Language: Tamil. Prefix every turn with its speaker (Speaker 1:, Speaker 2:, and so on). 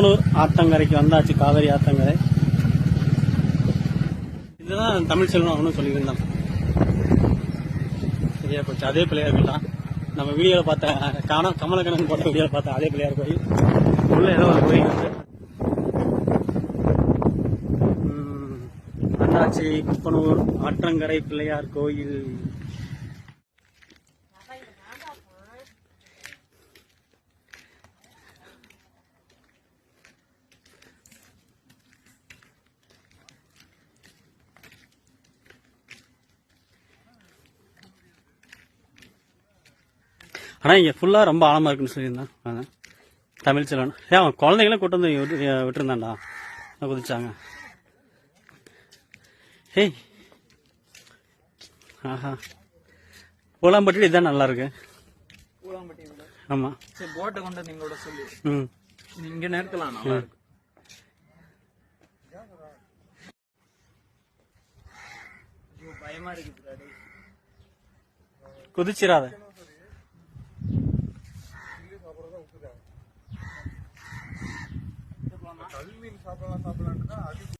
Speaker 1: குப்பனூர் ஆத்தங்கரைக்கு வந்தாச்சு காவேரி ஆத்தங்கரை. இதுதான் தமிழ் செல்வம் அவனு சொல்லியிருந்தான். சரியா போச்சு. அதே பிள்ளையார் தான். நம்ம வீடியோவில் பார்த்த காண கமலக்கணன் போட்ட வீடியோவில் பார்த்த அதே பிள்ளையார் கோயில். உள்ள ஏதோ ஒரு கோயில் இருக்கு. அண்ணாச்சி வந்தாச்சு குப்பனூர் ஆற்றங்கரை பிள்ளையார் கோயில். ஆனா இங்க ஃபுல்லா ரொம்ப ஆழமா இருக்குன்னு சொல்லியிருந்தான். அதான். தமிழ் செல்வன். ஏன் அவன் குழந்தைங்கள கூட்டு வந்து விட்டு விட்டுருந்தான்டா. குதிச்சாங்க. ஏய். ஆஹா. பூலாம்பட்டி இதுதான் நல்லா இருக்கு.
Speaker 2: பூலாம்பட்டி விட
Speaker 1: ஆமா.
Speaker 2: சரி போட்டை கொண்டு நீங்க கூட சொல்லி.
Speaker 1: ம்.
Speaker 2: இங்க நிறுத்தலாம் நல்லா இருக்கு.
Speaker 1: குதிச்சிடாத
Speaker 2: கல்வி சாப்பிடலாம் அது